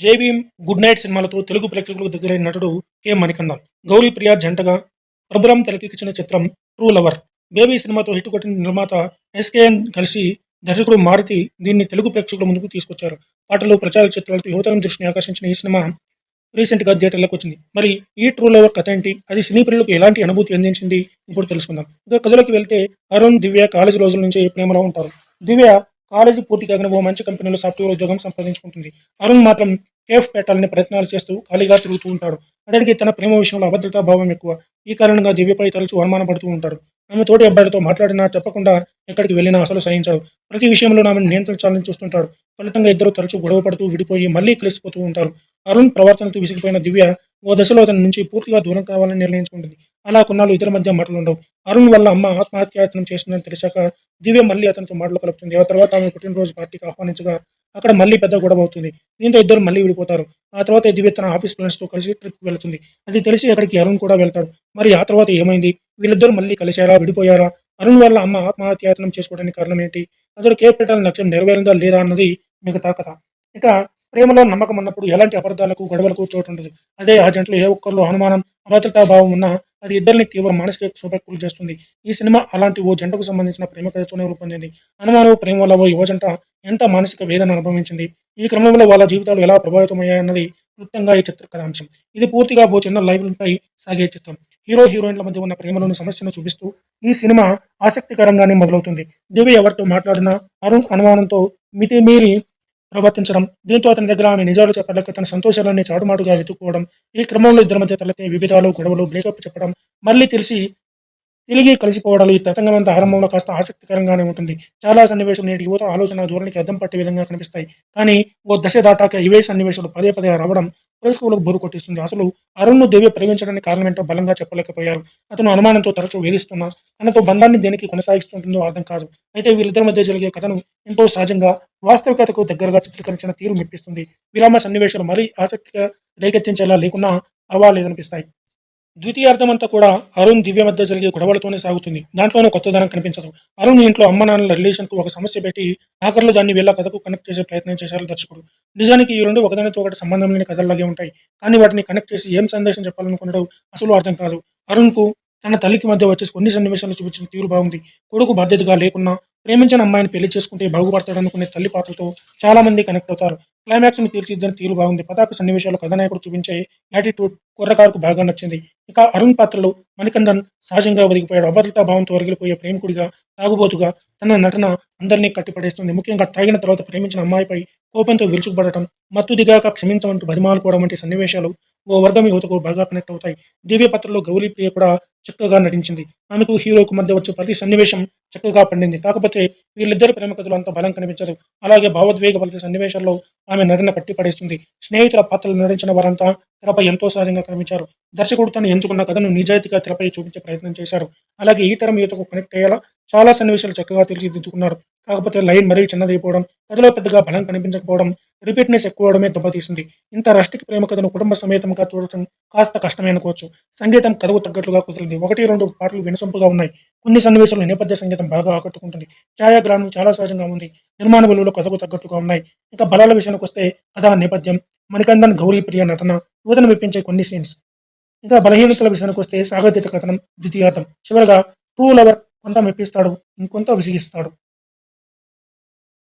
JBM good night సినిమాలతో తెలుగు ప్రేక్షకులకు దగ్గరైన నటుడు కె. మణికందన్. గౌరీ ప్రియా జంటగా ప్రభురం తెరకెక్కించిన చిత్రం ట్రూ లవర్. బేబీ సినిమాతో హిట్ కొట్టిన నిర్మాత ఎస్కేఎన్ కలిసి దర్శకుడు మారుతి దీన్ని తెలుగు ప్రేక్షకుల ముందుకు తీసుకొచ్చారు. పాటలు ప్రచార చిత్రాలతో యువతరం దృష్టిని ఆకర్షించిన ఈ సినిమా రీసెంట్గా థియేటర్లకు వచ్చింది. మరి ఈ ట్రూ లవర్ కథ ఏంటి? అది సినీ ప్రియులకు ఎలాంటి అనుభూతి అందించింది? ఇప్పుడు తెలుసుకుందాం. ఇక కథలోకి వెళ్తే అరుణ్ దివ్య కాలేజీ రోజుల నుంచి ప్రేమలో ఉంటారు. దివ్య కాలేజీ పూర్తి కాగానే ఓ మంచి కంపెనీలో సాఫ్ట్వేర్ ఉద్యోగం సంపాదించుకుంటుంది. అరుణ్ మాత్రం కేఫ్ పెట్టాలని ప్రయత్నాలు చేస్తూ ఖాళీగా తిరుగుతూ ఉంటాడు. అతడికి తన ప్రేమ విషయంలో అభద్రతా భావం ఎక్కువ. ఈ కారణంగా దివ్యపై తరచూ అనుమానపడుతూ ఉంటాడు. ఆమె తోటి అబ్బాయిలతో మాట్లాడినా చెప్పకుండా ఎక్కడికి వెళ్ళినా అసలు సహించాడు. ప్రతి విషయంలో ఆమెను నియంత్రించాలని చూస్తుంటాడు. ఫలితంగా ఇద్దరు తరచూ గొడవ పడుతూ విడిపోయి మళ్ళీ కలిసిపోతూ ఉంటారు. అరుణ్ ప్రవర్తనతో విసిగిపోయిన దివ్య ఓ దశలో అతని నుంచి పూర్తిగా దూరం కావాలని నిర్ణయించుకుంటుంది. అలా కొన్నాళ్ళు ఇద్దరి మధ్య మాటలు ఉండవు అరుణ్ వల్ల అమ్మ ఆత్మహత్యాయత్నం చేసిందని తెలిసాక దివ్య మళ్ళీ అతనితో మాటలు కలుపుతుంది. ఆ తర్వాత ఆమె పుట్టినరోజు పార్టీకి ఆహ్వానించగా అక్కడ మళ్ళీ పెద్ద గొడవ అవుతుంది. దీంతో ఇద్దరు మళ్ళీ విడిపోతారు. ఆ తర్వాత దివ్య తన ఆఫీస్ ఫ్రెండ్స్తో కలిసి ట్రిప్ వెళ్తుంది. అది తెలిసి అక్కడికి అరుణ్ కూడా వెళ్తాడు. మరి ఆ తర్వాత ఏమైంది? వీళ్ళిద్దరు మళ్ళీ కలిశారా విడిపోయారా? అరుణ్ వల్ల అమ్మ ఆత్మహత్యాయత్నం చేసుకోవడానికి కారణం ఏంటి? అతడు కేర్ పెట్టాలని లక్ష్యం నెరవేరిందా లేదా అన్నది మిగతా కథ. ఇక ప్రేమలో నమ్మకం ఉన్నప్పుడు ఎలాంటి అబద్ధాలకు గొడవలకు చోటు ఉండదు. అదే ఆ జంటలో ఏ ఒక్కరిలో అనుమానం అభద్రతా భావం ఉన్నా అది ఇద్దరిని తీవ్ర మానసిక క్షోభకులు చేస్తుంది. ఈ సినిమా అలాంటి ఓ జంటకు సంబంధించిన ప్రేమ కథతోనే రూపొందింది. అనుమానం ప్రేమ వల్ల ఓ యువ జంట ఎంత మానసిక వేదన అనుభవించింది? ఈ క్రమంలో వాళ్ళ జీవితాలు ఎలా ప్రభావితమయ్యాయన్నది క్లుప్తంగా ఈ చిత్ర కథాంశం ఇది పూర్తిగా ఓ చిన్న లైవ్పై సాగే చిత్రం. హీరో హీరోయిన్ల మధ్య ఉన్న ప్రేమలోని సమస్యను చూపిస్తూ ఈ సినిమా ఆసక్తికరంగానే మొదలవుతుంది. దివి ఎవరితో మాట్లాడినా అరుణ్ అనుమానంతో మితిమీరి ప్రవర్తించడం. దీంతో అతని దగ్గర ఆమె నిజాలు చెప్పలేక తన సంతోషాలన్నీ చాటుమాటుగా వెతుక్కోవడం. ఈ క్రమంలో ఇద్దరి మధ్య తలెత్తే విభేదాలు గొడవలు బ్రేకప్ చెప్పడం మళ్ళీ తెలిసి తిరిగి కలిసిపోవడాలు ఈ తతంగమంత ఆరంభంలో కాస్త ఆసక్తికరంగానే ఉంటుంది. చాలా సన్నివేశాలు నేటి యువత ఆలోచన ధోరణికి అద్దం పట్టే విధంగా కనిపిస్తాయి. కానీ ఓ దశ దాటాక ఇవే సన్నివేశాలు పదే పదే రావడం ప్రేక్షకులకు బోరు కొట్టిస్తుంది. అసలు అరుణ్ను దేవి ప్రేమించడానికి కారణం ఏంటో బలంగా చెప్పలేకపోయారు. అతను అనుమానంతో తరచూ వేధిస్తున్నా తనతో బంధాన్ని దేనికి కొనసాగిస్తుంటుందో అర్థం కాదు. అయితే వీళ్ళిద్దరి మధ్య జరిగే కథను ఎంతో సహజంగా వాస్తవికతకు దగ్గరగా చిత్రీకరించిన తీరు మెప్పిస్తుంది. విరామ సన్నివేశాలు మరీ ఆసక్తిగా రేకెత్తించేలా లేకున్నా పర్వాలేదనిపిస్తాయి. ద్వితీయార్థం అంతా కూడా అరుణ్ దివ్య మధ్య జరిగే గొడవలతోనే సాగుతుంది. దాంట్లోనూ కొత్తదనం కనిపించదు. అరుణ్ ఇంట్లో అమ్మ నాన్నల రిలేషన్కు ఒక సమస్య పెట్టి ఆఖరిలో దాన్ని వీళ్ళ కథకు కనెక్ట్ చేసే ప్రయత్నం చేశారు దర్శకుడు. నిజానికి ఈ రెండు ఒకదానితో ఒకటి సంబంధం లేని కథల్లాగే ఉంటాయి. కానీ వాటిని కనెక్ట్ చేసి ఏం సందేశం చెప్పాలనుకున్నాడో అసలు అర్థం కాదు. అరుణ్కు తన తల్లికి మధ్య వచ్చేసి కొన్ని సన్నివేశాలు చూపించిన తీరు బాగుంది కొడుకు బాధ్యతగా లేకున్నా ప్రేమించిన అమ్మాయిని పెళ్ళి చేసుకుంటే బాగుపడతాడనుకునే తల్లి పాత్రతో చాలా మంది కనెక్ట్ అవుతారు. క్లైమాక్స్ని తీర్చిదిద్దని తీరు బాగుంది పతాక సన్నివేశాలు కథానాయకుడు చూపించే యాటిట్యూడ్ కుర్రకారుకు బాగా నచ్చింది. ఇక అరుణ్ పాత్రలో మణికందన్ సహజంగా ఒదిగిపోయాడు. అభద్రతా భావంతో ఒరిగిపోయే ప్రేమికుడిగా తాగుబోతుగా తన నటన అందరినీ కట్టిపడేస్తుంది. ముఖ్యంగా తాగిన తర్వాత ప్రేమించిన అమ్మాయిపై కోపంతో విరుచుకుపడటం మత్తు దిగాక క్షమించమంటూ కూడా వంటి సన్నివేశాలు ఓ వర్గం యువతకు బాగా కనెక్ట్ అవుతాయి. దివ్య పాత్రలో గౌరీ ప్రియ కూడా చక్కగా నటించింది. ఆమెకు హీరోకు మధ్య వచ్చే ప్రతి సన్నివేశం చక్కగా పండింది. కాకపోతే వీళ్ళిద్దరి ప్రేమ కథలు అంత బలం కనిపించదు. అలాగే భావోద్వేగ ప్రతి సన్నివేశాల్లో ఆమె నటన కట్టిపడేస్తుంది స్నేహితుల పాత్రలు నటించిన వారంతా తెరపై ఎంతో సహజంగా కనిపించారు. దర్శకుడు తను ఎంచుకున్న కథను నిజాయితీగా తెరపై చూపించే ప్రయత్నం చేశారు. అలాగే ఈ తరం యువతకు కనెక్ట్ అయ్యేలా చాలా సన్నివేశాలు చక్కగా తీర్చిదిద్దుకున్నారు. కాకపోతే లైన్ మరీ చిన్నదైపోవడం కథలో పెద్దగా బలం కనిపించకపోవడం రిపీట్నెస్ ఎక్కువడమే దెబ్బతీసింది. ఇంత రష్టిక్ ప్రేమ కథను కుటుంబ సమేతంగా చూడటం కాస్త కష్టమే అనుకోవచ్చు. సంగీతం కథకు తగ్గట్లుగా కుదిరింది. ఒకటి రెండు పాటలు వినసొంపుగా ఉన్నాయి. కొన్ని సన్నివేశాలు నేపథ్య సంగీతం బాగా ఆకట్టుకుంటుంది. ఛాయాగ్రహణం చాలా సహజంగా ఉంది. నిర్మాణ విలువలు కథకు తగ్గట్టుగా ఉన్నాయి. ఇంకా బలాల విషయానికి వస్తే కథ నేపథ్యం మణికందన్ గౌరీ ప్రియ నటన యువతను మెప్పించే కొన్ని సీన్స్. ఇంకా బలహీనతల విషయానికి వస్తే సాగతీత కథనం ద్వితీయార్థం. చివరగా ట్రూ లవర్ కొంత మెప్పిస్తాడు ఇంకొంత విసిగిస్తాడు.